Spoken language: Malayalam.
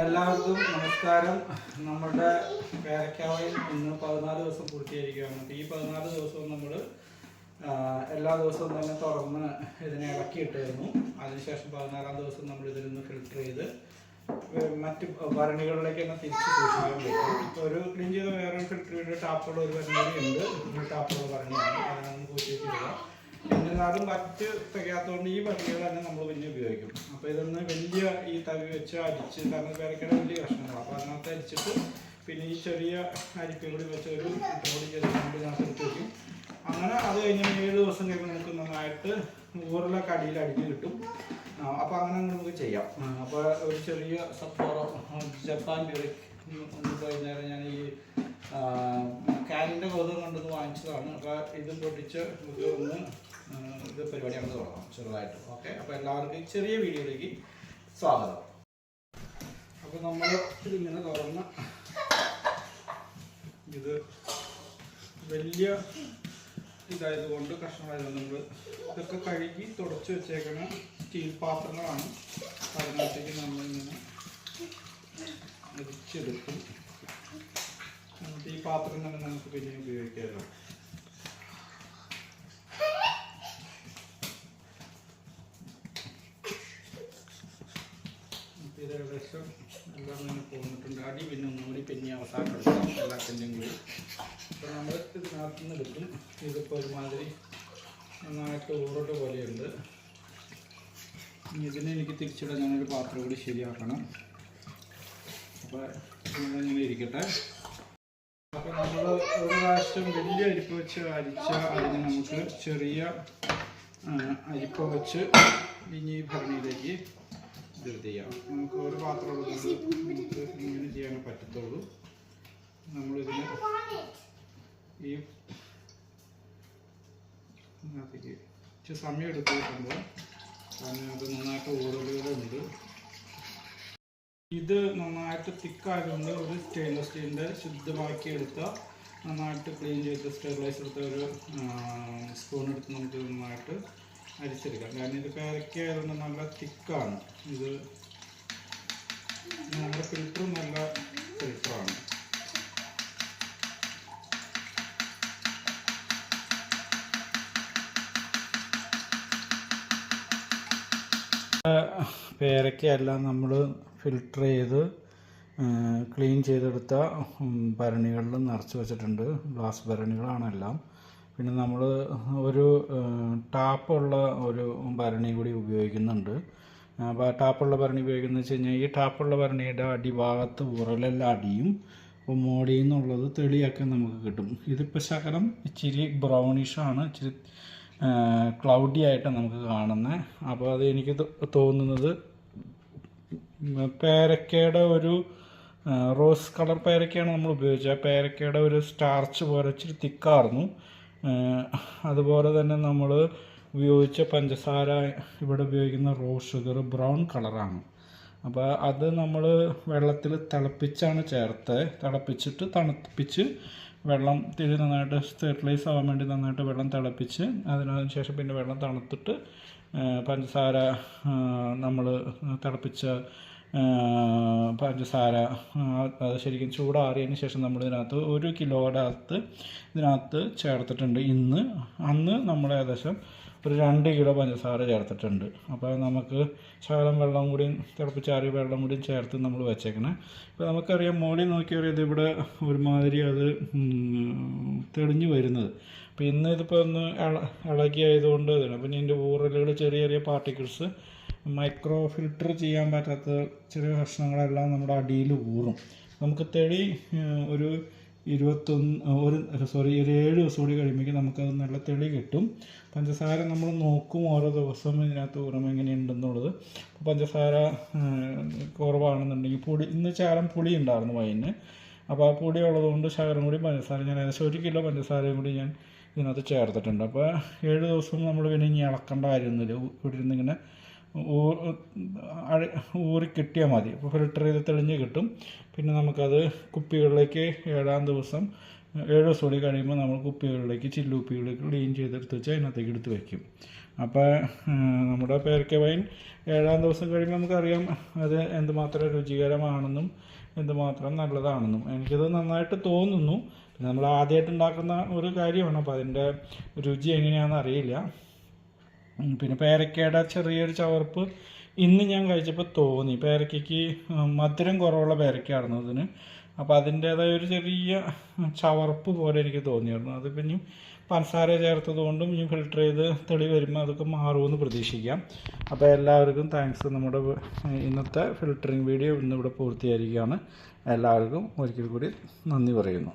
എല്ലാവർക്കും നമസ്കാരം. നമ്മുടെ പേരക്കാവയിൽ ഇന്ന് പതിനാല് ദിവസം പൂർത്തീകരിക്കുകയാണ്. ഈ പതിനാല് ദിവസവും നമ്മൾ എല്ലാ ദിവസവും തന്നെ തുറന്ന് ഇതിനെ ഇളക്കിയിട്ടായിരുന്നു. അതിനുശേഷം പതിനാലാം ദിവസം നമ്മൾ ഇതിൽ നിന്ന് ഫിൽട്ടർ ചെയ്ത് മറ്റ് ഭരണികളിലേക്ക് തന്നെ തിരിച്ച് സൂക്ഷിക്കാൻ പറ്റും. ഒരു ക്ലീൻ ചെയ്ത വേറെ ചെയ്ത ടാപ്പുള്ള ഒരു ഭരണിയുണ്ട്. ടാപ്പുകൾ ഭരണിയാണ്. അതിനൊന്ന് പൂച്ചിട്ടില്ല എന്നിരുന്നാലും മറ്റ് തികയാത്തതുകൊണ്ട് ഈ ഭരണികൾ തന്നെ നമ്മൾ പിന്നെ ഉപയോഗിക്കും. അപ്പോൾ ഇതൊന്ന് വലിയ ഈ തവി വെച്ച് അരിച്ച് കാരണം പേരക്കട വലിയ കഷ്ണങ്ങളാണ് അപ്പോൾ അതിനകത്ത് അരിച്ചിട്ട് പിന്നെ ഈ ചെറിയ അരിപ്പയും കൂടി വെച്ച് ഒരു പൊടി ചെയ്ത് ഇതിനകത്ത് വയ്ക്കും അങ്ങനെ അത് കഴിഞ്ഞ് ഏഴ് ദിവസം കഴിയുമ്പോൾ നമുക്ക് നന്നായിട്ട് ഊറിലൊക്കെ അടിയിൽ അടിഞ്ഞ് കിട്ടും. അപ്പോൾ അങ്ങനെ നമുക്ക് ചെയ്യാം. അപ്പോൾ ഒരു ചെറിയ സപ്പോറോ ജപ്പാൻ വൈകുന്നേരം ഞാൻ ഈ കാനിന്റെ ഗോതം കൊണ്ടത് വാങ്ങിച്ചതാണ്. അപ്പോൾ ഇത് പൊട്ടിച്ച് നമുക്ക് ഒന്ന് ഇത് പരിപാടി നമുക്ക് തുടങ്ങാം ചെറുതായിട്ട്. ഓക്കെ? അപ്പോൾ എല്ലാവർക്കും ചെറിയ വീഡിയോയിലേക്ക് സ്വാഗതം. അപ്പോൾ നമ്മൾ ഇതിങ്ങനെ തുറന്ന് ഇത് വലിയ ഇതായതുകൊണ്ട് കഷ്ണമായതുകൊണ്ട് നമ്മൾ ഇതൊക്കെ കഴുകി തുടച്ച് വെച്ചേക്കുന്ന സ്റ്റീൽ പാത്രങ്ങളാണ്. അതിനകത്തേക്ക് നമ്മളിങ്ങനെ അരിച്ചെടുക്കും. എന്നിട്ട് ഈ പാത്രം തന്നെ നമുക്ക് പിന്നെ ഉപയോഗിക്കാമല്ലോ ഏകദേശം എല്ലാം ഇങ്ങനെ പോന്നിട്ടുണ്ട്. അടി പിന്നെ ഒന്നുകൂടി പിന്നെ അവസാനം എല്ലാത്തിന്റെയും കൂടി. അപ്പോൾ നമ്മൾ ഇതിനകത്ത് നിന്ന് കിട്ടും ഇതിപ്പോൾ ഒരുമാതിരി നന്നായിട്ട് ഊറോട്ട് പോലെയുണ്ട്. ഇതിനെ എനിക്ക് തിരിച്ചിടാൻ ഞാനൊരു പാത്രം കൂടി ശരിയാക്കണം. അപ്പോൾ ഇങ്ങനെ ഇരിക്കട്ടെ. പ്രാവശ്യം വലിയ അരിപ്പ വെച്ച് അരിച്ച അതിന് നമുക്ക് ചെറിയ അരിപ്പ വെച്ച് ഇനി ഭരണിയിലേക്ക് ഇത് ചെയ്യാം. നമുക്ക് ഒരു പാത്രം നമുക്ക് ഇങ്ങനെ ചെയ്യാൻ പറ്റത്തുള്ളൂ. നമ്മളിതിന് ഈ ഇതിനകത്തേക്ക് ഇച്ചിരി സമയം എടുത്തിട്ടുണ്ട് കാരണം അത് നന്നായിട്ട് ഊറലുകളുണ്ട് ഇത് നന്നായിട്ട് തിക്കായതുകൊണ്ട് ഒരു സ്റ്റെയിൻലെസ് സ്റ്റീലിന്റെ ശുദ്ധമാക്കി എടുത്ത നന്നായിട്ട് ക്ലീൻ ചെയ്ത് സ്റ്റെബിലൈസ് എടുത്ത ഒരു സ്പൂൺ എടുത്ത് നമുക്ക് നന്നായിട്ട് അരിച്ചെടുക്കാം. കാരണം ഇത് പേരക്കായതുകൊണ്ട് നല്ല തിക്കാണ്. ഇത് നമ്മുടെ ഫിൽറ്ററും നല്ല ഫിൽറ്ററാണ് പേരയ്ക്കയെല്ലാം നമ്മൾ ഫിൽറ്റർ ചെയ്ത് ക്ലീൻ ചെയ്തെടുത്ത ഭരണികളിൽ നിറച്ച് വെച്ചിട്ടുണ്ട്. ഗ്ലാസ് ഭരണികളാണ് എല്ലാം പിന്നെ നമ്മൾ ഒരു ടാപ്പുള്ള ഒരു ഭരണി കൂടി ഉപയോഗിക്കുന്നുണ്ട്. അപ്പോൾ ടാപ്പുള്ള ഭരണി ഉപയോഗിക്കുന്നത് വെച്ച് കഴിഞ്ഞാൽ ഈ ടാപ്പുള്ള ഭരണിയുടെ അടിഭാഗത്ത് ഉരലെല്ലാം അടിയും അപ്പോൾ മോളിൽ നിന്നുള്ളത് തെളിയൊക്കെ നമുക്ക് കിട്ടും. ഇതിപ്പോൾ ശകലം ഇച്ചിരി ബ്രൗണിഷാണ് ഇച്ചിരി ക്ലൗഡി ആയിട്ട് നമുക്ക് കാണുന്നത് അപ്പോൾ അത് എനിക്ക് തോന്നുന്നത് പേരക്കയുടെ ഒരു റോസ് കളർ പേരക്കയാണ് നമ്മൾ ഉപയോഗിച്ചത്. പേരക്കയുടെ ഒരു സ്റ്റാർച്ച് പോലെ ഇച്ചിരി തിക്കായിരുന്നു അതുപോലെ തന്നെ നമ്മൾ ഉപയോഗിച്ച പഞ്ചസാര ഇവിടെ ഉപയോഗിക്കുന്ന റോസ് ഷുഗർ ബ്രൗൺ കളറാണ്. അപ്പോൾ അത് നമ്മൾ വെള്ളത്തിൽ തിളപ്പിച്ചാണ് ചേർത്ത് തിളപ്പിച്ചിട്ട് തണുപ്പിച്ച് വെള്ളം തിരി നന്നായിട്ട് സ്റ്റെറിലൈസ് ആവാൻ വേണ്ടി നന്നായിട്ട് വെള്ളം തിളപ്പിച്ച് അതിനു ശേഷം പിന്നെ വെള്ളം തണുത്തിട്ട് പഞ്ചസാര നമ്മൾ തിളപ്പിച്ച പഞ്ചസാര അത് ശരിക്കും ചൂടാറിയതിന് ശേഷം നമ്മൾ ഇതിനകത്ത് ഒരു കിലോയുടെ അകത്ത് ഇതിനകത്ത് ചേർത്തിട്ടുണ്ട് ഇന്ന്. അന്ന് നമ്മൾ ഏകദേശം ഒരു രണ്ട് കിലോ പഞ്ചസാര ചേർത്തിട്ടുണ്ട്. അപ്പോൾ നമുക്ക് ശകലം വെള്ളം കൂടി തിളപ്പിച്ചാറിയ വെള്ളം കൂടി ചേർത്ത് നമ്മൾ വെച്ചേക്കണേ. ഇപ്പോൾ നമുക്കറിയാം മോളി നോക്കിയറിയത് ഇവിടെ ഒരുമാതിരി അത് തെളിഞ്ഞു വരുന്നത്. അപ്പോൾ ഇന്ന് ഇതിപ്പോൾ ഒന്ന് ഇള ഇളകിയായതുകൊണ്ട് അപ്പം ഇതിന്റെ ഊറലുകൾ ചെറിയ ചെറിയ പാർട്ടിക്കിൾസ് മൈക്രോ ഫിൽട്ടർ ചെയ്യാൻ പറ്റാത്ത ചെറിയ കഷ്ണങ്ങളെല്ലാം നമ്മുടെ അടിയിൽ ഊറും. നമുക്ക് തെളി ഒരു ഇരുപത്തൊന്ന് ഒരു സോറി ഒരു ഏഴ് ദിവസം കൂടി കഴിയുമ്പോഴേക്കും നമുക്ക് നല്ല തെളി കിട്ടും. പഞ്ചസാര നമ്മൾ നോക്കും ഓരോ ദിവസം ഇതിനകത്ത് ഊറം എങ്ങനെയുണ്ടെന്നുള്ളത്. പഞ്ചസാര കുറവാണെന്നുണ്ടെങ്കിൽ പൊടി ഇന്ന് ചാരം പുളി ഉണ്ടായിരുന്നു വൈന് അപ്പോൾ ആ പൊടി ഉള്ളതുകൊണ്ട് ശകലം കൂടി പഞ്ചസാര ഞാൻ ഏകദേശം ഒരു കിലോ പഞ്ചസാരയും കൂടി ഞാൻ ഇതിനകത്ത് ചേർത്തിട്ടുണ്ട്. അപ്പോൾ ഏഴ് ദിവസം നമ്മൾ പിന്നെ ഇനി ഇളക്കേണ്ട കാര്യമൊന്നുമില്ല. ഇവിടെ ഇരുന്ന് ഇങ്ങനെ ഊ- ഊറി കിട്ടിയാൽ മതി അപ്പോൾ ഫിൽട്ടർ ചെയ്ത് തെളിഞ്ഞ് കിട്ടും. പിന്നെ നമുക്കത് കുപ്പികളിലേക്ക് ഏഴാം ദിവസം ഏഴ് ദിവസം കൂടി കഴിയുമ്പോൾ നമ്മൾ കുപ്പികളിലേക്ക് ചില്ലുപ്പികളിലേക്ക് ക്ലീൻ ചെയ്തെടുത്ത് വെച്ച് അതിനകത്തേക്ക് എടുത്ത് വയ്ക്കും അപ്പോൾ നമ്മുടെ പേരക്ക വൈൻ ഏഴാം ദിവസം കഴിയുമ്പോൾ നമുക്കറിയാം അത് എന്തുമാത്രം രുചികരമാണെന്നും എന്തുമാത്രം നല്ലതാണെന്നും. എനിക്കത് നന്നായിട്ട് തോന്നുന്നു. നമ്മൾ ആദ്യമായിട്ട് ഉണ്ടാക്കുന്ന ഒരു കാര്യമാണ്. അപ്പോൾ അതിന്റെ രുചി എങ്ങനെയാണെന്ന് അറിയില്ല. പിന്നെ പേരക്കയുടെ ചെറിയൊരു ചവർപ്പ് ഇന്ന് ഞാൻ കഴിച്ചപ്പോൾ തോന്നി. പേരക്കയ്ക്ക് മധുരം കുറവുള്ള പേരക്കയായിരുന്നു അതിന്. അപ്പോൾ അതിന്റേതായ ഒരു ചെറിയ ചവർപ്പ് പോലെ എനിക്ക് തോന്നിയായിരുന്നു. അത് പിന്നെ പഞ്ചസാര ചേർത്തത് കൊണ്ടും ഇനി ഫിൽട്ടർ ചെയ്ത് തെളി വരുമ്പോൾ അതൊക്കെ മാറുമെന്ന് പ്രതീക്ഷിക്കാം. അപ്പോൾ എല്ലാവർക്കും താങ്ക്സ് നമ്മുടെ ഇന്നത്തെ ഫിൽറ്ററിങ് വീഡിയോ ഇന്നിവിടെ പൂർത്തിയായിരിക്കുകയാണ്. എല്ലാവർക്കും ഒരിക്കൽ കൂടി നന്ദി പറയുന്നു.